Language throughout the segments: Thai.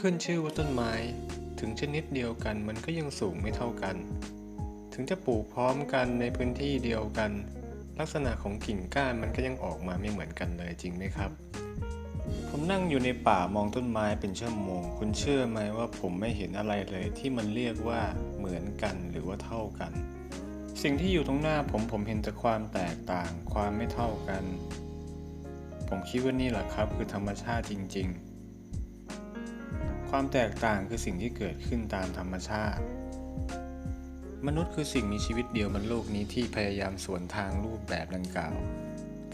ขึ้นชื่อว่าต้นไม้ ถึงชนิดเดียวกันมันก็ยังสูงไม่เท่ากัน ถึงจะปลูกพร้อมกันในพื้นที่เดียวกัน ลักษณะของกิ่งก้านมันก็ยังออกมาไม่เหมือนกันเลยจริงไหมครับ ผมนั่งอยู่ในป่ามองต้นไม้เป็นชั่วโมง คุณเชื่อไหมว่าผมไม่เห็นอะไรเลยที่มันเรียกว่าเหมือนกันหรือว่าเท่ากัน สิ่งที่อยู่ตรงหน้าผมผมเห็นแต่ความแตกต่าง ความไม่เท่ากัน ผมคิดว่านี่แหละครับ คือธรรมชาติจริง ๆ ความแตกต่างคือสิ่งที่เกิดขึ้นตามธรรมชาติ มนุษย์คือสิ่งมีชีวิตเดียวบนโลกนี้ที่พยายามสวนทางรูปแบบดังกล่าว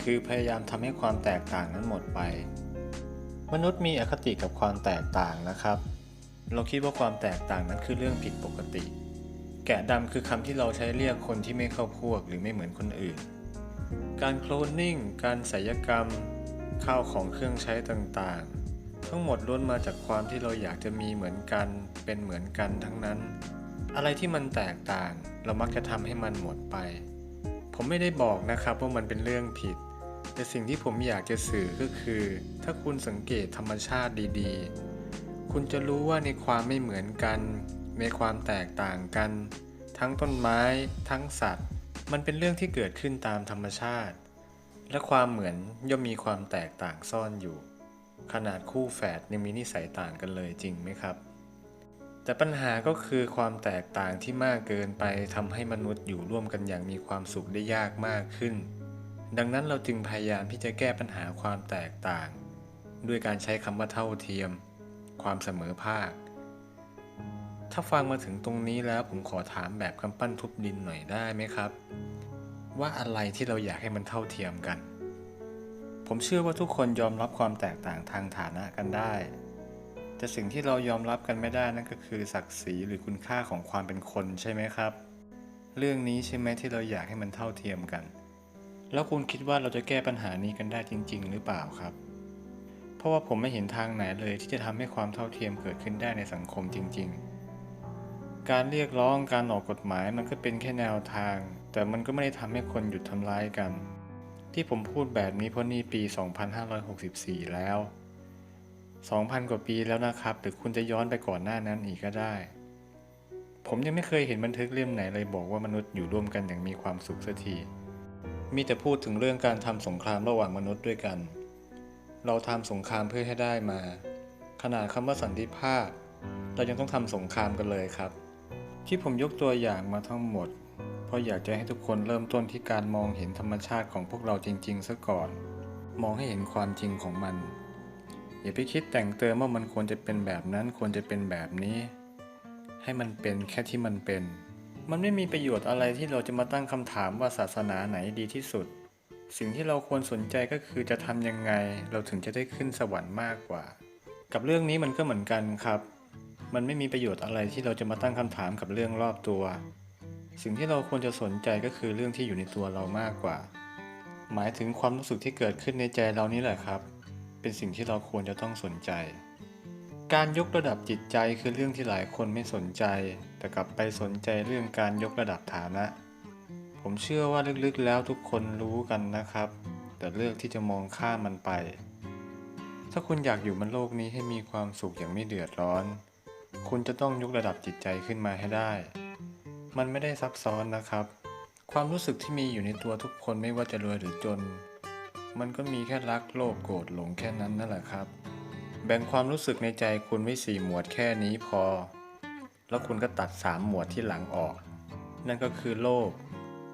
คือพยายามทำให้ความแตกต่างนั้นหมดไป มนุษย์มีอคติกับความแตกต่างนะครับ เราคิดว่าความแตกต่างนั้นคือเรื่องผิดปกติ แกะดำคือคำที่เราใช้เรียกคนที่ไม่เข้าพวกหรือไม่เหมือนคนอื่น การโคลนนิ่ง การศัลยกรรม ข้าวของเครื่องใช้ต่างๆ ทั้งหมดล้วนมาจากความที่เราอยากจะมีเหมือนกัน เป็นเหมือนกันทั้งนั้น อะไรที่มันแตกต่าง เรามักจะทำให้มันหมดไป ผมไม่ได้บอกนะครับว่ามันเป็นเรื่องผิด แต่สิ่งที่ผมอยากจะสื่อก็คือ ถ้าคุณสังเกตธรรมชาติดีๆ คุณจะรู้ว่าในความไม่เหมือนกัน ในความแตกต่างกัน ทั้งต้นไม้ ทั้งสัตว์ มันเป็นเรื่องที่เกิดขึ้นตามธรรมชาติ และความเหมือนย่อมมีความแตกต่างซ่อนอยู่ ขนาดคู่แฝดยังมีนิสัยต่างกันเลยจริงไหมครับ แต่ปัญหาก็คือความแตกต่างที่มากเกินไปทำให้มนุษย์อยู่ร่วมกันอย่างมีความสุขได้ยากมากขึ้น ดังนั้นเราจึงพยายามที่จะแก้ปัญหาความแตกต่าง ด้วยการใช้คำว่าเท่าเทียม ความเสมอภาค ถ้าฟังมาถึงตรงนี้แล้วผมขอถามแบบกำปั้นทุบดินหน่อยได้ไหมครับ ว่าอะไรที่เราอยากให้มันเท่าเทียมกัน ผมเชื่อว่าทุกคนยอมรับความแตกต่างทางฐานะกันได้ แต่สิ่งที่เรายอมรับกันไม่ได้นั่นก็คือศักดิ์ศรีหรือคุณค่าของความเป็นคนใช่ไหมครับ เรื่องนี้ใช่ไหมที่เราอยากให้มันเท่าเทียมกัน แล้วคุณคิดว่าเราจะแก้ปัญหานี้กันได้จริง ๆ หรือเปล่าครับ เพราะว่าผมไม่เห็นทางไหนเลยที่จะทำให้ความเท่าเทียมเกิดขึ้นได้ในสังคมจริง ๆ การเรียกร้องการออกกฎหมายมันก็เป็นแค่แนวทาง แต่มันก็ไม่ได้ทำให้คนหยุดทำร้ายกัน ที่ผมพูดแบบนี้เพราะนี่ปี 2564 แล้ว 2,000 กว่าปีแล้วนะครับ หรือคุณจะย้อนไปก่อนหน้านั้นอีกก็ได้ ผมยังไม่เคยเห็นบันทึกเล่มไหนเลยบอกว่ามนุษย์อยู่ร่วมกันอย่างมีความสุขสักที มีแต่พูดถึงเรื่องการทำสงครามระหว่างมนุษย์ด้วยกัน เราทำสงครามเพื่อให้ได้มา ขนาดคำว่าสันติภาพ เรายังต้องทำสงครามกันเลยครับ ที่ผมยกตัวอย่างมาทั้งหมด ราะอยากจะให้ทุกคนเริ่มต้นที่การมองเห็นธรรมชาติของพวกเราจริงๆซะก่อน มองให้เห็นความจริงของมัน อย่าไปคิดแต่งเติมว่ามันควรจะเป็นแบบนั้นควรจะเป็นแบบนี้ ให้มันเป็นแค่ที่มันเป็น มันไม่มีประโยชน์อะไรที่เราจะมาตั้งคำถามว่าศาสนาไหนดีที่สุด สิ่งที่เราควรสนใจก็คือจะทำยังไง เราถึงจะได้ขึ้นสวรรค์มากกว่า กับเรื่องนี้มันก็เหมือนกันครับ มันไม่มีประโยชน์อะไรที่เราจะมาตั้งคำถามกับเรื่องรอบตัว สิ่งที่เราควรจะสนใจก็คือเรื่องที่อยู่ในตัวเรามากกว่า หมายถึงความรู้สึกที่เกิดขึ้นในใจเรานี่แหละครับ เป็นสิ่งที่เราควรจะต้องสนใจ การยกระดับจิตใจคือเรื่องที่หลายคนไม่สนใจ แต่กลับไปสนใจเรื่องการยกระดับฐานะ ผมเชื่อว่าลึกๆแล้วทุกคนรู้กันนะครับ แต่เลือกที่จะมองข้ามมันไป ถ้าคุณอยากอยู่บนโลกนี้ให้มีความสุขอย่างไม่เดือดร้อน คุณจะต้องยกระดับจิตใจขึ้นมาให้ได้ มันไม่ได้ซับซ้อนนะครับ ความรู้สึกที่มีอยู่ในตัวทุกคนไม่ว่าจะรวยหรือจน มันก็มีแค่รักโลภโกรธหลงแค่นั้นนั่นแหละครับ แบ่งความรู้สึกในใจคุณไว้สี่หมวดแค่นี้พอ แล้วคุณก็ตัดสามหมวดที่หลังออก นั่นก็คือโลภ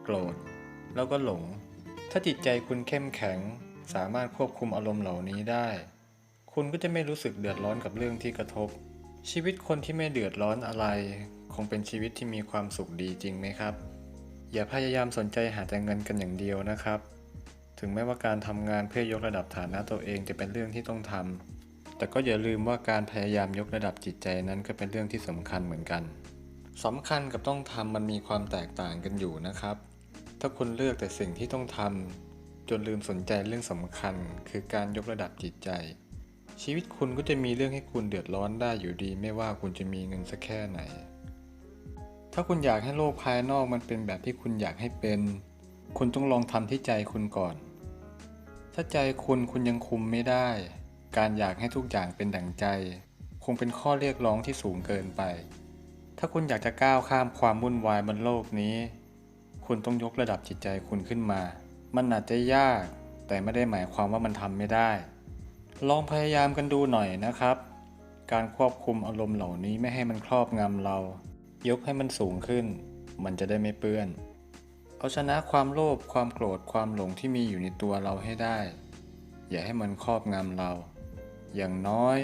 โกรธ แล้วก็หลง ถ้าจิตใจคุณเข้มแข็ง สามารถควบคุมอารมณ์เหล่านี้ได้ คุณก็จะไม่รู้สึกเดือดร้อนกับเรื่องที่กระทบชีวิตคนที่ไม่เดือดร้อนอะไร คงเป็นชีวิตที่มีความสุขดีจริงไหมครับ อย่าพยายามสนใจหาแต่เงินกันอย่างเดียวนะครับ ถึงแม้ว่าการทำงานเพื่อยกระดับฐานะตัวเองจะเป็นเรื่องที่ต้องทำแต่ก็อย่าลืมว่าการพยายามยกระดับจิตใจนั้นก็เป็นเรื่องที่สำคัญเหมือนกันสำคัญกับต้องทำมันมีความแตกต่างกันอยู่นะครับ ถ้าคุณเลือกแต่สิ่งที่ต้องทำจนลืมสนใจเรื่องสำคัญ คือการยกระดับจิตใจ ชีวิตคุณก็จะมีเรื่องให้คุณเดือดร้อนได้อยู่ดี ไม่ว่าคุณจะมีเงินสักแค่ไหน ถ้าคุณอยากให้โลกภายนอกมันเป็นแบบที่คุณอยากให้เป็น คุณต้องลองทำที่ใจคุณก่อน ถ้าใจคุณคุณยังคุมไม่ได้ การอยากให้ทุกอย่างเป็นดั่งใจ คงเป็นข้อเรียกร้องที่สูงเกินไป ถ้าคุณอยากจะก้าวข้ามความวุ่นวายบนโลกนี้ คุณต้องยกระดับจิตใจคุณขึ้นมา มันอาจจะยาก แต่ไม่ได้หมายความว่ามันทำไม่ได้ ลองพยายามกันดูหน่อยนะครับ การควบคุมอารมณ์เหล่านี้ไม่ให้มันครอบงำเรา ยกให้มันสูงขึ้น มันจะได้ไม่เปื้อน เอาชนะความโลภความโกรธความหลงที่มีอยู่ในตัวเราให้ได้ อย่าให้มันครอบงำเรา อย่างน้อย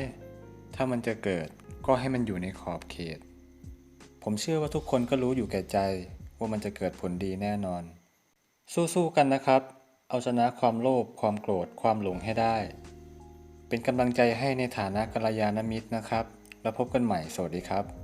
ถ้ามันจะเกิดก็ให้มันอยู่ในขอบเขต ผมเชื่อว่าทุกคนก็รู้อยู่แก่ใจว่ามันจะเกิดผลดีแน่นอน สู้ๆกันนะครับ เอาชนะความโลภความโกรธความหลงให้ได้ เป็นกำลังใจให้ในฐานะกัลยาณมิตรนะครับ แล้วพบกันใหม่สวัสดีครับ